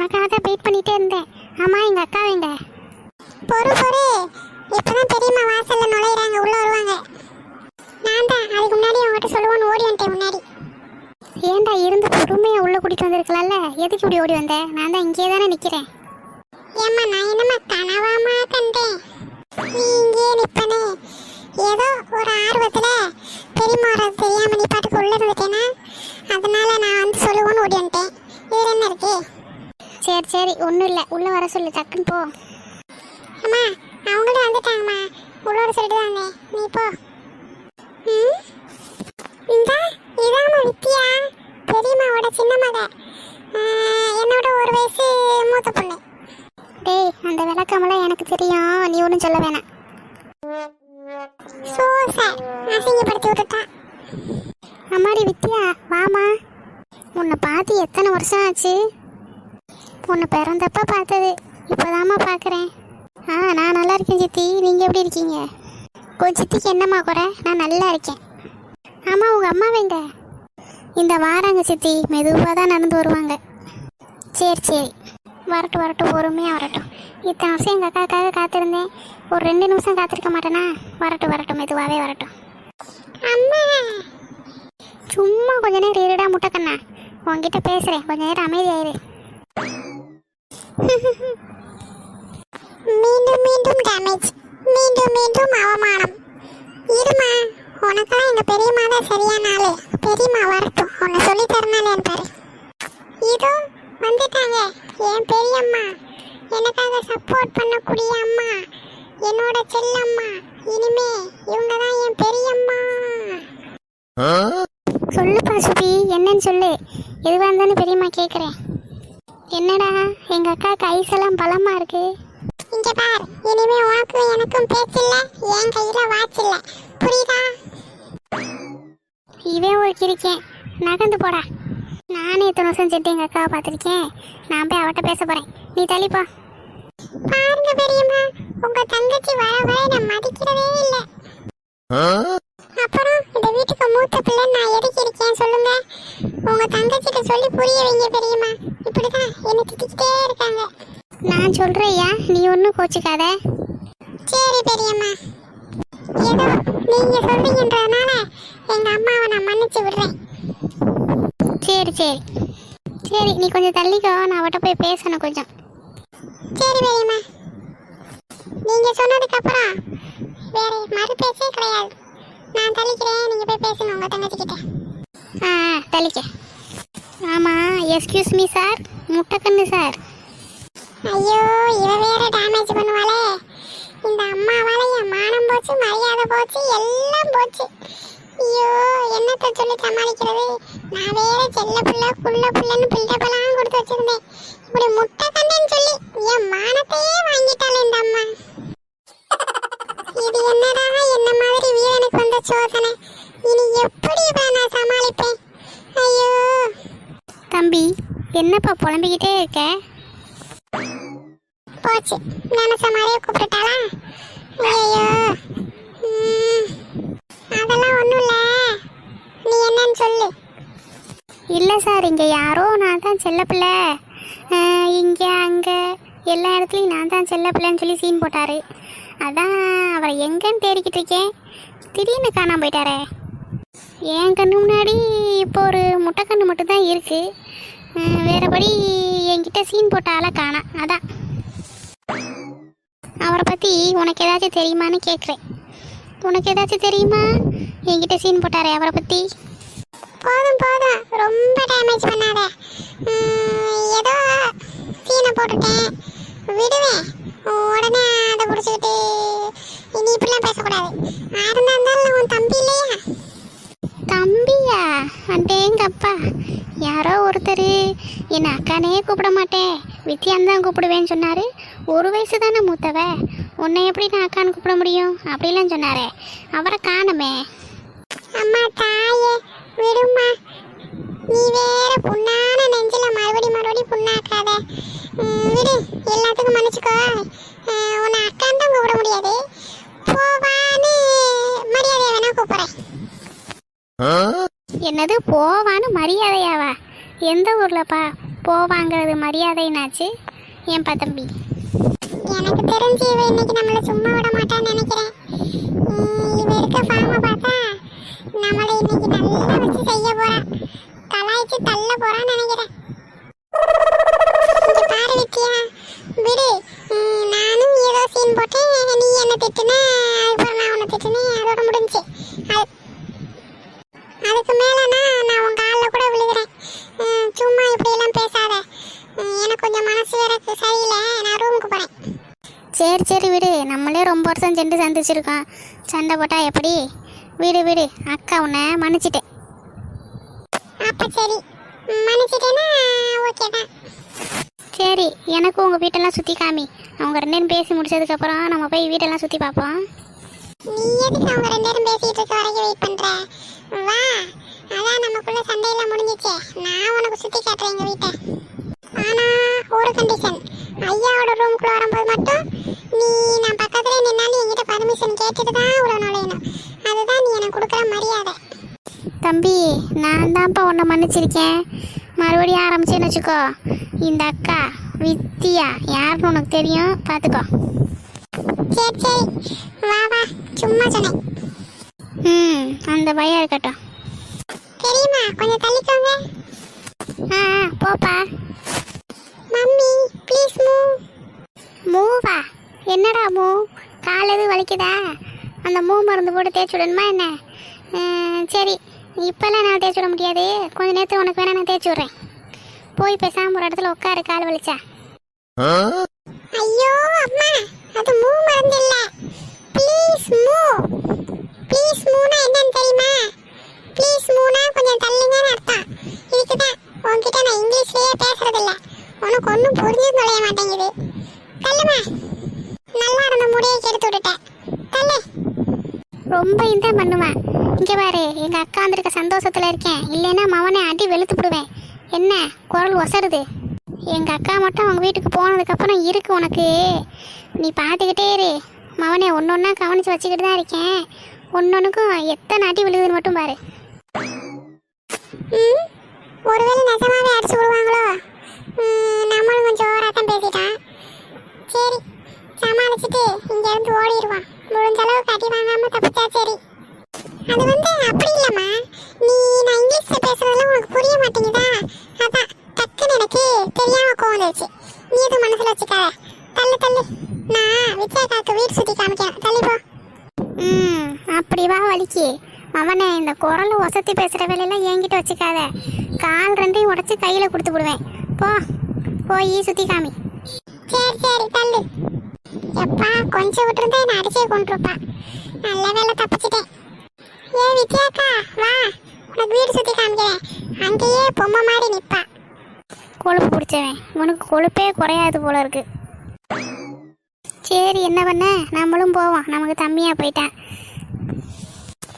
உனக்காக வெயிட் பண்ணிட்டே இருந்தேன். ஆமா எங்க அக்கா வேங்க பொறு பொறு. இப்பதான் பெரியம்மா வாசல்ல நுழையிறாங்க உள்ள வருவாங்க. நான் தான் அதுக்கு முன்னாடி உங்ககிட்ட சொல்லுவோன்னு ஓடி வந்துட்டேன் முன்னாடி. ஏன்டா இருந்து பொறுமையா உள்ள கூட்டிட்டு வந்திருக்கலாம்ல? எதுக்கு இப்படி ஓடி வந்த? நான் தான் இங்கே தானே நிக்கிறேன். ஏம்மா நான் என்னம்மா கனவாமா கண்டேன்? நீ இங்கே நிப்பனே. ஏதோ ஒரு ஆர்வத்துல பெரியம்மா வர்றது தெரியாம நீ பாட்டுக்கு உள்ள இருந்துட்டேனா? அதனால நான் வந்து சொல்லுவோன்னு ஓடி வந்துட்டேன். சரி சரி ஒன்றும் இல்லை. உள்ளே வர சொல்லு டக்குன்னு போ. அம்மா அவங்களும் வந்துட்டாங்கம்மா. உள்ளே வர சொல்லிட்டு தானே. நீ போ. ம்? இந்த இதாம்மா வித்தியா பெரியம்மாவோட சின்ன மக. என்னோட ஒரு வயசு மூத்த பொண்ணு. டேய் அந்த விளக்கமெல்லாம் எனக்கு தெரியும். நீ ஒன்றும் சொல்ல வேணாம். சோ சார் அசிங்கப்படுத்தி விட்டுட்டா அம்மாடி வித்யா வாமா உன்னை பார்த்து எத்தனை வருஷம் ஆச்சு? உன்னை பிறந்தப்ப பார்த்தது. இப்போதாம்மா பார்க்குறேன். ஆ நான் நல்லா இருக்கேன் சித்தி. நீங்கள் எப்படி இருக்கீங்க? உன் சித்திக்கு என்னம்மா குறை? நான் நல்லா இருக்கேன். ஆமாம் உங்கள் அம்மா வேங்க இந்த வாராங்க சித்தி. மெதுவாக தான் நடந்து வருவாங்க. சரி சரி. வரட்டும் வரட்டும். பொறுமையாக வரட்டும். இத்தனை வருஷம் எங்கள் அக்காக்காக காத்திருந்தேன். ஒரு ரெண்டு நிமிஷம் காத்திருக்க மாட்டேனா? வரட்டும் வரட்டும். மெதுவாகவே வரட்டும். அம்மா! சும்மா கொஞ்ச நேரம் இருடா முட்டைக்கண்ணா. உன்கிட்ட பேசுகிறேன் கொஞ்ச நேரம் அமைதியாயிரு. மீண்டும் மீண்டும் டேமேஜ் மீண்டும் மீண்டும் அவமானம். இருமா உனக்கெல்லாம் எங்க பெரியம்மா தான் சரியான ஆளு. பெரியம்மா வரட்டும். உன்னை சொல்லி தரனாலேன்னு பாரு. இதோ வந்துட்டாங்க. என் பெரியம்மா. எனக்காக சப்போர்ட் பண்ணக்கூடிய அம்மா. என்னோட செல்லம்மா. இனிமே இவங்க தான் என் பெரியம்மா. சொல்லுப்பா சுபி. என்னன்னு சொல்லு. எதுவாக இருந்தாலும் பெரியம்மா கேட்குறேன் என்னடா? எங்க அக்காவுக்கு ஐஸ் எல்லாம் பலமா இருக்கு. இங்க பார் இனிமே உனக்கும் எனக்கும் பேச்சு இல்ல என் கையில வாட்ச் இல்ல புரியுதா? இவன் ஒரு கிரிக்கேன் நகர்ந்து போடா. நானே இத்தனை வருஷம் செட்டு எங்க அக்காவை பார்த்துருக்கேன். நான் போய் அவட்ட பேச போறேன். நீ தள்ளிப்பா பாருங்க பெரியம்மா உங்க தங்கச்சி வர வரை நான் மதிக்கிறதே இல்ல. அப்புறம் இந்த வீட்டுக்கு மூத்த பிள்ளை நான் எதுக்கு இருக்கேன் சொல்லுங்க? உங்க தங்கச்சிட்ட சொல்லி புரிய வைங்க பெரியம்மா. இப்படிதான் என்ன திட்டிக்கிட்டே இருக்காங்க. நான் சொல்றேயா நீ ஒன்றும் கோச்சிக்காத. சரி பெரியம்மா. ஏதோ நீங்க சொல்றீங்கன்றதுனால எங்க அம்மாவை நான் மன்னிச்சு விடுறேன். சரி சரி. சரி நீ கொஞ்சம் தள்ளிக்கோ. நான் அவட்ட போய் பேசணும் கொஞ்சம். சரி பெரியம்மா. நீங்க சொன்னதுக்கு அப்புறம் வேற மறு பேச்சே கிடையாது. நான் தள்ளிக்கிறேன். நீங்க போய் பேசணும் உங்க தங்கச்சி கிட்ட ஆ தள்ளிக்க. ஆமா எஸ்கியூஸ் மீ சார் முட்டைக்கண்ணு சார் ஐயோ இவ வேற டேமேஜ் பண்ணுவாளே. இந்த அம்மாவால என் மானம் போச்சு மரியாதை போச்சு எல்லாம் போச்சு. ஐயோ என்னத்த சொல்லி சமாளிக்கிறது? நான் வேற செல்ல புள்ள குள்ள புள்ளன்னு பில்டப்பெல்லாம் கொடுத்து வச்சிருந்தேன். இப்படி முட்டை கண்டேன்னு சொல்லி என் மானத்தையே வாங்கிட்டாள் இந்த அம்மா. இது என்னடா? என்ன மாதிரி வீரனுக்கு வந்த சோதனை? இனி எப்படி இவனை நான் சமாளிப்பேன்? ஐயோ. தம்பி என்னப்பா புலம்பிக்கிட்டே இருக்க? போச்சு. நினைச்ச மாதிரியே கூப்பிட்டுட்டாளா? ஐயோ அதெல்லாம் ஒன்றும் இல்லை. நீ என்னன்னு சொல்லு. இல்லை சார் இங்கே யாரோ நான் தான் செல்லப்பிள்ளை இங்கே அங்கே எல்லா இடத்துலையும் நான் தான் செல்லப்பிள்ளைன்னு சொல்லி சீன் போட்டாரு. அதான் அவரை எங்கன்னு தேடிக்கிட்டு இருக்கேன். திடீர்னு காணாம போயிட்டாரே. என் கண்ணு முன்னாடி இப்போ ஒரு முட்டைக்கண்ணு மட்டும்தான் இருக்கு. வேறபடி என்கிட்ட சீன் போட்ட ஆளை காணா அதான். அவரை பற்றி உனக்கு ஏதாச்சும் தெரியுமான்னு கேட்குறேன் உனக்கு ஏதாச்சும் தெரியுமா? என்கிட்ட சீன் போட்டாரே அவரை பற்றி போதும் போதும். ரொம்ப டேமேஜ் பண்ணாத. ஏதோ சீனை போட்டுட்டேன் விடுவேன். உடனே அதை பிடிச்சிக்கிட்டு இனி இப்படிலாம் பேசக்கூடாது. யாருந்தா இருந்தாலும் உன் தம்பி இல்லையா? தம்பியா? அடேங்கப்பா. யாரோ ஒருத்தர். என்ன அக்கானே கூப்பிட மாட்டேன். வித்யான் தான் கூப்பிடுவேன்னு சொன்னார். ஒரு வயசு தானே மூத்தவ. உன்னை எப்படி நான் அக்கான்னு கூப்பிட முடியும்? அப்படிலாம் சொன்னாரே. அவரை காணுமே. அம்மா தாயே விடுமா நீ வேற புண்ணான நெஞ்சில மறுபடி மறுபடி புண்ணாக்காத. விடு. எல்லாத்துக்கும் மன்னிச்சுக்கோ. உன்னை அக்கான்னு தான் கூப்பிட முடியாது. போவான்னு மரியாதையை வேணா கூப்பிடுறேன். என்னது? போவான்னு மரியாதையாவா? எந்த ஊர்லப்பா? போவாங்கிறது மரியாதைனாச்சு? ஏன்பா தம்பி? எனக்கு தெரிஞ்சு இவ இன்னைக்கு நம்மள சும்மா விட மாட்டான்னு நினைக்கிறேன். இவ இருக்க ஃபார்மை பார்த்தா நம்மளை இன்னைக்கு நல்லா வச்சு செய்ய போறா. கலாய்ச்சி தள்ள போறான்னு நினைக்கிறேன். இங்க பாரு வித்தியா விடு. நானும் ஏதோ சீன் போட்டேன். நீ என்ன திட்டுன? அதுக்கப்புறம் நான் உன்னை திட்டுனேன். அதோட முடிஞ்சு. அது அதுக்கு மேலனா நான் உன் காலில் கூட விழுகிறேன். சும்மா இப்படியெல்லாம் பேசாத. எனக்கு கொஞ்சம் மனசு வேற சரியில்லை. நான் ரூமுக்கு சரி சரி விடு. நம்மளே ரொம்ப வருஷம் சென்று சந்திச்சிருக்கோம். சண்டை போட்டா எப்படி? விடு விடு. அக்கா உன்னை மன்னிச்சிட்டேன். அப்ப சரி. மன்னிச்சிட்டேன்னா ஓகே தான். சரி எனக்கும் உங்கள் வீட்டெல்லாம் சுற்றி காமி. அவங்க ரெண்டு பேரும் பேசி முடிச்சதுக்கப்புறம் நம்ம போய் வீட்டெல்லாம் சுற்றி பார்ப்போம். நீ எதுக்கு அவங்க ரெண்டு பேரும் பேசிட்டு இருக்க வரைக்கும் வெயிட் பண்ற? வா அதான் நமக்குள்ள சண்டையெல்லாம் முடிஞ்சிச்சே. நான் உனக்கு சுத்தி காட்டுறேன் எங்க வீட்டை. ஆனா ஒரு கண்டிஷன் ஐயாவோட ரூமுக்குள்ள வரும்போது மட்டும் நீ நான் பக்கத்துல நின்னாலும் என்கிட்ட பர்மிஷன் கேட்டுட்டு தான் உள்ள நுழையணும். அதுதான் நீ எனக்கு கொடுக்குற மரியாதை. தம்பி நான் தான்ப்பா உன்னை மன்னிச்சிருக்கேன். மறுபடியும் ஆரம்பிச்சேன்னு வச்சுக்கோ. இந்த அக்கா வித்தியா யாருன்னு உனக்கு தெரியும்? பார்த்துக்கோ. சரி சரி. வா வா. சும்மா சொன்னேன். ம் அந்த பயம் இருக்கட்டும். தெரியுமா கொஞ்சம் தள்ளிக்கோங்க. ஆ போப்பா. மம்மி ப்ளீஸ் மூவ் மூவா? என்னடா மூ? கால் எதுவும் வலிக்குதா? அந்த மூ மருந்து போட்டு தேய்ச்சி விடணுமா என்ன? சரி. இப்போல்லாம் நான் தேய்ச்சி விட முடியாது. கொஞ்ச நேரத்தில் உனக்கு வேணா நான் தேய்ச்சி விட்றேன். போய் பேசாம ஒரு இடத்துல உட்காரு கால் வலிச்சா ஐயோ அம்மா அது மூ மருந்து இல்ல ப்ளீஸ் மூ ப்ளீஸ் மூனா என்னன்னு தெரியுமா ப்ளீஸ் மூனா கொஞ்சம் தள்ளுங்கன்னு அர்த்தம் இதுக்கு தான் உன்கிட்ட நான் இங்கிலீஷ்லயே பேசுறது இல்ல உனக்கு ஒன்றும் புரிஞ்சு தொலைய மாட்டேங்குது தள்ளுமா நல்லா இருந்த முடியை கெடுத்து விட்டுட்டேன் தள்ளு ரொம்ப இந்த பண்ணுவேன் இங்கே பாரு எங்கள் அக்கா வந்திருக்க சந்தோஷத்தில் இருக்கேன் இல்லைன்னா மவனை அடி வெளுத்து விடுவேன் என்ன குரல் ஒசருது. எங்கள் அக்கா மட்டும் அவங்க வீட்டுக்கு போனதுக்கப்புறம் இருக்கு உனக்கு. நீ பார்த்துக்கிட்டே இரு. மவனே ஒன்று ஒன்றா கவனித்து வச்சுக்கிட்டு தான் இருக்கேன். ஒன்னொன்றுக்கும் எத்தனை அடி விழுகுதுன்னு மட்டும் பாரு. ஒருவேளை நிஜமாவே அடிச்சு விடுவாங்களோ? நம்மளும் கொஞ்சம் ஓராட்டம் பேசிட்டான் சரி சமாளிச்சுட்டு இங்க இருந்து ஓடிடுவான் முடிஞ்ச அளவுக்கு அடி வாங்காமல் தப்பிச்சா சரி. அது வந்து அப்படி இல்லைம்மா. நீ நான் இங்கிலீஷில் பேசுறதெல்லாம் உனக்கு புரிய மாட்டேங்குதா அதான் டக்குன்னு எனக்கு ஆயிடுச்சு. நீ எதுவும் மனசுல வச்சுக்காத தள்ளு தள்ளு. நான் வித்யாக்காக்கு வீடு சுத்தி காமிக்கிறேன். தள்ளி போ. ம் அப்படி வா வலிக்கு. அவனை இந்த குரல் ஒசத்தி பேசுகிற வேலையெல்லாம் என்கிட்ட வச்சுக்காத. கால் ரெண்டையும் உடச்சி கையில் கொடுத்து விடுவேன். போ போய் சுற்றி காமி. சரி சரி தள்ளு. எப்பா கொஞ்சம் விட்டுருந்தா என்ன அடிச்சே கொண்டிருப்பா நல்ல வேலை தப்பிச்சிட்டேன். ஏ வித்யாக்கா வா. உனக்கு வீடு சுத்தி காமிக்கிறேன். அங்கேயே பொம்மை மாதிரி நிப்பா. கொழுப்பு பிடிச்சவன். உனக்கு கொழுப்பே குறையாது போல இருக்கு. சரி என்ன பண்ண? நம்மளும் போவோம். நமக்கு தம்பியாக போயிட்டான்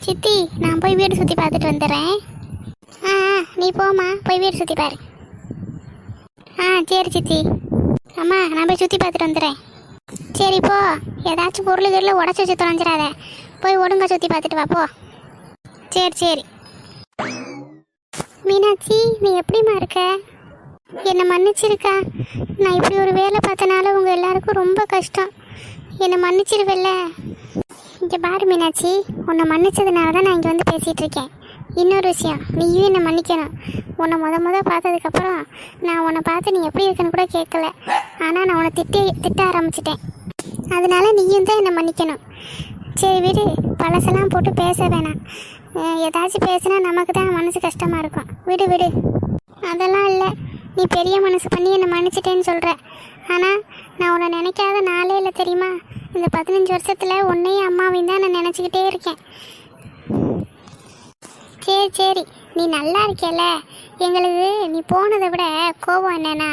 சித்தி நான் போய் வீடு சுற்றி பார்த்துட்டு வந்துடுறேன். ஆ ஆ, நீ போம்மா. போய் வீடு சுற்றி பாரு. ஆ சரி சித்தி. அம்மா நான் போய் சுற்றி பார்த்துட்டு வந்துடுறேன். சரி போ. ஏதாச்சும் பொருள் கீழே உடச்சி வச்சு தொலைஞ்சிடாத. போய் ஒடுங்க சுற்றி பார்த்துட்டு வா போ. சரி சரி. மீனாட்சி நீ எப்படிம்மா இருக்க? என்னை மன்னிச்சிருக்கா? நான் இப்படி ஒரு வேலை பார்த்தனால உங்கள் எல்லாருக்கும் ரொம்ப கஷ்டம். என்னை மன்னிச்சிருவில்ல? இங்கே பாரு மீனாட்சி உன்னை மன்னிச்சதுனால தான் நான் இங்கே வந்து பேசிகிட்டு இருக்கேன். இன்னொரு விஷயம் நீயும் என்னை மன்னிக்கணும். உன்னை முத முத பார்த்ததுக்கப்புறம் நான் உன்னை பார்த்து நீ எப்படி இருக்குன்னு கூட கேட்கல. ஆனால் நான் உன்னை திட்டி திட்ட ஆரம்பிச்சிட்டேன். அதனால நீயும் தான் என்னை மன்னிக்கணும். சரி விடு பழசெல்லாம் போட்டு பேச வேணாம். ஏதாச்சும் பேசினா நமக்கு தான் மனசு கஷ்டமாக இருக்கும். விடு விடு. அதெல்லாம் இல்லை. நீ பெரிய மனசு பண்ணி என்னை மன்னிச்சிட்டேன்னு சொல்கிற ஆனால் நான் உன்னை நினைக்காத நாளே இல்லை தெரியுமா? இந்த பதினஞ்சு வருஷத்தில் உன்னையும் அம்மாவையும் தான் நான் நினச்சிக்கிட்டே இருக்கேன். சரி சரி. நீ நல்லா இருக்கேல எங்களுக்கு நீ போனதை விட கோபம் என்னென்னா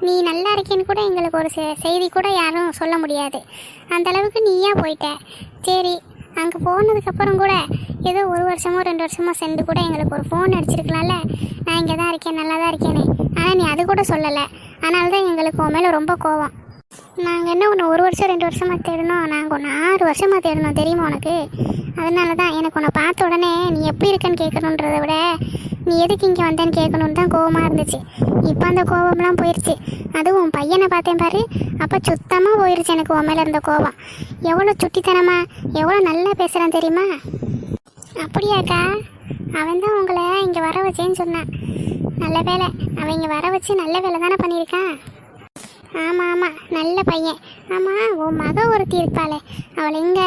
நீ நல்லா இருக்கேன்னு கூட எங்களுக்கு ஒரு செ- செய்தி கூட யாரும் சொல்ல முடியாது. அந்த அளவுக்கு நீயா போயிட்ட. சரி அங்கே போனதுக்கப்புறம் கூட ஏதோ ஒரு வருஷமோ ரெண்டு வருஷமோ சென்று கூட எங்களுக்கு ஒரு ஃபோன் அடிச்சிருக்கலாம்ல. நான் இங்கே தான் இருக்கேன் நல்லா தான் இருக்கேனே. ஆனால் நீ அது கூட சொல்லலை. அதனால தான் எங்களுக்கு உன் மேலே ரொம்ப கோவம். நாங்கள் என்ன ஒன்று ஒரு வருஷம் ரெண்டு வருஷமாக தேடணும்? நாங்கள் ஒன்று ஆறு வருஷமாக தேடணும் தெரியுமா உனக்கு? அதனால தான் எனக்கு உன்னை பார்த்த உடனே நீ எப்படி இருக்கன்னு கேட்கணுன்றத விட நீ எதுக்கு இங்கே வந்தேன்னு கேட்கணுன்னு தான் கோபமாக இருந்துச்சு. இப்போ அந்த கோபம்லாம் போயிடுச்சு அதுவும் உன் பையனை பார்த்தேன் பாரு அப்போ சுத்தமாக போயிடுச்சு எனக்கு உன் மேலே இருந்த கோபம். எவ்வளோ சுட்டித்தனமா எவ்வளோ நல்லா பேசுகிறான் தெரியுமா? அப்படியாக்கா அவன் தான் உங்களை இங்கே வர வச்சேன்னு சொன்னான். நல்ல வேலை அவன் இங்கே வர வச்சு நல்ல வேலை தானே பண்ணியிருக்கான்? ஆமாம் ஆமாம் நல்ல பையன். ஆமாம் உன் மக ஒருத்தி இருப்பாளே. அவளை எங்கே?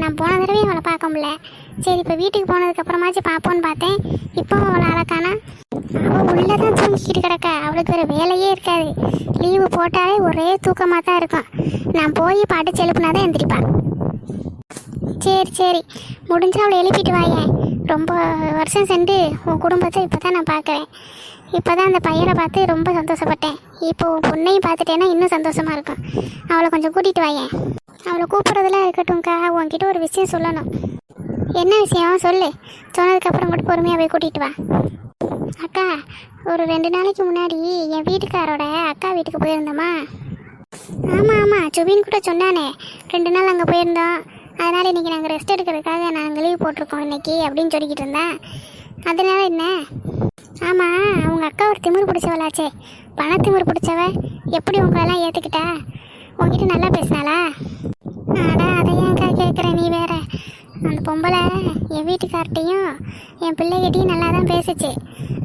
நான் போன தடவை அவளை பார்க்க முடியல சரி இப்போ வீட்டுக்கு போனதுக்கப்புறமாச்சும் பார்ப்போன்னு பார்த்தேன். இப்போ அவளை அழக்கானா? அவள் உள்ளே தான் தூங்கிக்கிட்டு கிடக்க. அவளுக்கு வேறு வேலையே இருக்காது. லீவு போட்டாலே ஒரே தூக்கமாக தான் இருக்கும். நான் போய் பாட்டு செலுப்புனா தான் எந்திரிப்பாள் சரி சரி. முடிஞ்சால் அவளை எழுப்பிட்டு வாயேன். ரொம்ப வருஷம் சென்று உன் குடும்பத்தை இப்போ தான் நான் பார்க்குறேன். இப்போ தான் அந்த பையனை பார்த்து ரொம்ப சந்தோஷப்பட்டேன். இப்போ பொண்ணையும் பார்த்துட்டேன்னா இன்னும் சந்தோஷமாக இருக்கும். அவளை கொஞ்சம் கூட்டிகிட்டு வாயேன். அவளை கூப்பிட்றதெல்லாம் இருக்கட்டும்க்கா உன்கிட்ட ஒரு விஷயம் சொல்லணும். என்ன விஷயம்? சொல்லு. சொன்னதுக்கப்புறம் கூட பொறுமையாக போய் கூட்டிகிட்டு வா. அக்கா ஒரு ரெண்டு நாளைக்கு முன்னாடி என் வீட்டுக்காரோட அக்கா வீட்டுக்கு போயிருந்தோமா? ஆமாம் ஆமாம் சுபின் கூட சொன்னானே. ரெண்டு நாள் அங்கே போயிருந்தோம். அதனால் இன்றைக்கி நாங்கள் ரெஸ்ட் எடுக்கிறதுக்காக நாங்கள் லீவ் போட்டிருக்கோம் இன்றைக்கி அப்படின்னு சொல்லிக்கிட்டு இருந்தேன். அதனால என்ன? ஆமாம் அவங்க அக்கா ஒரு திமிர் பிடிச்சவளாச்சே. பண திமிரு பிடிச்சவ. எப்படி உங்களெல்லாம் ஏற்றுக்கிட்டா உங்ககிட்ட நல்லா பேசினாளா? ஆடா அதை ஏன்க்கா கேட்குற நீ வேற? அந்த பொம்பளை என் வீட்டுக்கார்ட்டையும் என் பிள்ளைகிட்டையும் நல்லா தான் பேசுச்சு.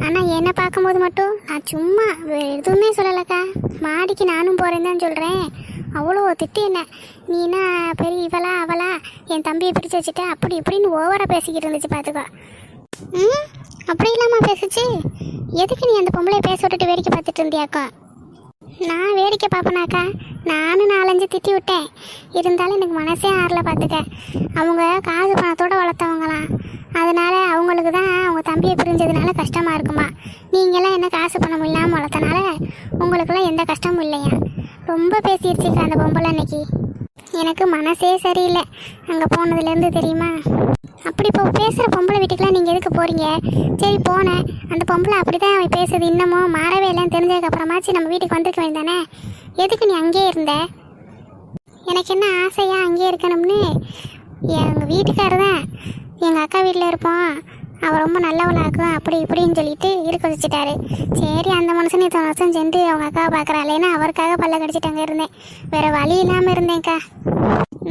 ஆனால் என்னை பார்க்கும்போது மட்டும் நான் சும்மா எதுவுமே சொல்லலைக்கா. மாடிக்கு நானும் போகிறேன்னு தான் சொல்கிறேன் அவ்வளோ திட்டு என்ன? நீனா பெரிய இவளா அவளா? என் தம்பியை பிடிச்சு வச்சுட்டு அப்படி இப்படின்னு ஓவராக பேசிக்கிட்டு இருந்துச்சு பார்த்துக்கோ ம் அப்படி இல்லாமல் பேசுச்சு. எதுக்கு நீ அந்த பொம்பளையை பேச விட்டுட்டு வேடிக்கை பார்த்துட்டு இருந்தியாக்கா? நான் வேடிக்கை பார்ப்பனாக்கா. நானும் நாலஞ்சு திட்டி விட்டேன். இருந்தாலும் எனக்கு மனசே ஆறல பார்த்துக்க அவங்க காசு பணத்தோட வளர்த்தவங்களாம். அதனால் அவங்களுக்கு தான் அவங்க தம்பியை பிரிஞ்சதுனால கஷ்டமாக இருக்குமா? நீங்களாம் என்ன காசு பணம் இல்லாமல் வளர்த்தனால உங்களுக்கெல்லாம் எந்த கஷ்டமும் இல்லையா? ரொம்ப பேசிடுச்சு அந்த பொம்பளை அன்னைக்கு. எனக்கு மனசே சரியில்லை. அங்கே போனதுலேருந்து தெரியுமா? அப்படி இப்போ பேசுகிற பொம்பளை வீட்டுக்குலாம் நீங்கள் எதுக்கு போகிறீங்க சரி போனேன். அந்த பொம்பளை அப்படி தான் அவன் பேசுது. இன்னமும் மாறவே இல்லைன்னு தெரிஞ்சதுக்கப்புறமாச்சு நம்ம வீட்டுக்கு வந்திருக்க வேண்டியதானே? எதுக்கு நீ அங்கேயே இருந்த? எனக்கு என்ன ஆசையா அங்கேயே இருக்கணும்னு? எங்கள் வீட்டுக்காரர் தான் எங்கள் அக்கா வீட்டில் இருப்போம் அவள் ரொம்ப நல்லவளாக்கும் அப்படி இப்படின்னு சொல்லிட்டு இருக்க வச்சுட்டாரு. சரி அந்த மனுஷன் இத்தனை வருஷம் சென்று அவங்க அக்காவை பார்க்குறாளேன்னு அவருக்காக பல்ல கடிச்சிட்டு அங்கே இருந்தேன். வேறு வழி இல்லாமல் இருந்தேன்க்கா.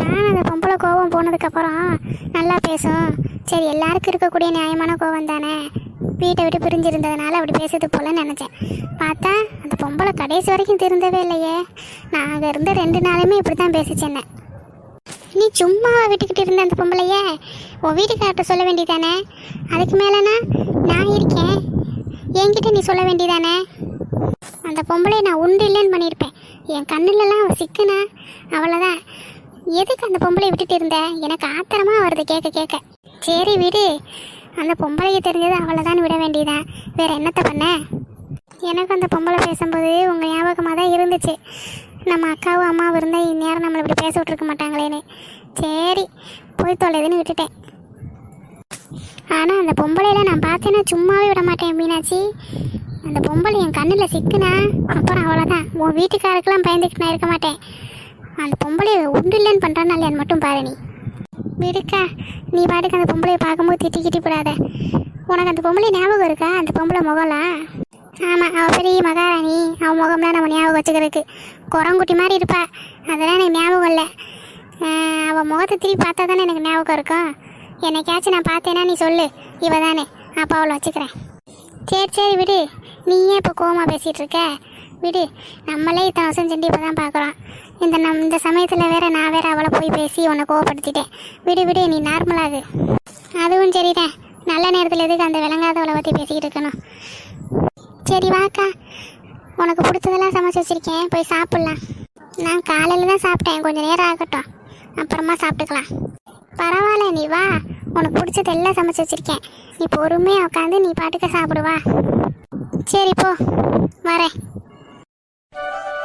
நான் அந்த பொம்பளை கோவம் போனதுக்கப்புறம் நல்லா பேசும். சரி எல்லாருக்கும் இருக்கக்கூடிய நியாயமான கோவம் தானே? வீட்டை விட்டு பிரிஞ்சிருந்ததுனால அப்படி பேசுறது போலன்னு நினச்சேன். பார்த்தா அந்த பொம்பளை கடைசி வரைக்கும் திருந்தவே இல்லையே. நான் அங்கே இருந்த ரெண்டு நாளுமே இப்படி தான் பேசிச்சேன்ன நீ சும்மா விட்டுக்கிட்டு இருந்த அந்த பொம்பளைய உன் வீட்டுக்கார்ட்ட சொல்ல வேண்டியதானே? அதுக்கு மேலேனா நான் இருக்கேன். என்கிட்ட நீ சொல்ல வேண்டியதானே? அந்த பொம்பளை நான் உண்டு இல்லைன்னு பண்ணியிருப்பேன். என் கண்ணிலலாம் அவள் சிக்கனா அவ்வளோதான் எதுக்கு அந்த பொம்பளை விட்டுட்டு இருந்த? எனக்கு ஆத்திரமா வருது கேட்க கேட்க சரி விடு. அந்த பொம்பளையை தெரிஞ்சது அவ்வளோதான் விட வேண்டியதான் வேற என்னத்தை பண்ண? எனக்கு அந்த பொம்பளை பேசும்போது உங்கள் ஞாபகமாக தான் இருந்துச்சு. நம்ம அக்காவும் அம்மாவும் இருந்தால் இந்நேரம் நம்மளை இப்படி பேச விட்ருக்க மாட்டாங்களேன்னு. சரி போய் தொலைதுன்னு விட்டுட்டேன். ஆனால் அந்த பொம்பளையில நான் பார்த்தேன்னா சும்மாவே விட மாட்டேன் மீனாட்சி. அந்த பொம்பளை என் கண்ணில் சிக்குனா அப்புறம் அவ்வளோதான் உன் வீட்டுக்காருக்கெல்லாம் பயந்துக்கிட்டு நான் இருக்க மாட்டேன். அந்த பொம்பளை உண்டு இல்லைன்னு பண்ணுறான்னு இல்லையான்னு மட்டும் பாரு நீ. விடுக்கா. நீ பாட்டுக்கு அந்த பொம்பளையை பார்க்கும்போது திட்டி கிட்டி போடாத. உனக்கு அந்த பொம்பளை ஞாபகம் இருக்கா? அந்த பொம்பளை முகம்லாம்? ஆமாம் அவள் பெரிய மகாராணி. அவன் முகம்லாம் நம்ம ஞாபகம் வச்சுக்கிறதுக்கு. குரங்குட்டி மாதிரி இருப்பா. அதெல்லாம் எனக்கு ஞாபகம் இல்லை. அவள் முகத்தை திருப்பி பார்த்தா தானே எனக்கு ஞாபகம் இருக்கும். என்னைக்காச்சும் நான் பார்த்தேன்னா நீ சொல்லு. இவ தானே. அப்போ அவளை வச்சுக்கிறேன். சரி சரி விடு. நீ ஏன் இப்போ கோவமாக பேசிகிட்டு இருக்க. விடு. நம்மளே இத்தனை வருஷம் செஞ்சு இப்போ தான் பார்க்குறோம். இந்த நம் இந்த சமயத்தில் வேற நான் வேற அவளை போய் பேசி உன்னை கோவப்படுத்திட்டேன். விடு விடு நீ நார்மலாகு அதுவும் சரிதான் நல்ல நேரத்தில் எதுக்கு அந்த விளங்காதவளை பற்றி பேசிக்கிட்டு இருக்கணும்? சரி வாக்கா. உனக்கு பிடிச்சதெல்லாம் சமைச்சு வச்சிருக்கேன். போய் சாப்பிட்லாம். நான் காலையில் தான் சாப்பிட்டேன். கொஞ்சம் நேரம் ஆகட்டும். அப்புறமா சாப்பிட்டுக்கலாம். பரவாயில்ல நீ வா. உனக்கு பிடிச்சது எல்லாம் சமைச்சு வச்சிருக்கேன். நீ பொறுமையாக உட்காந்து நீ பாட்டுக்க சாப்பிடுவா சரி போ. வரேன். Thank you.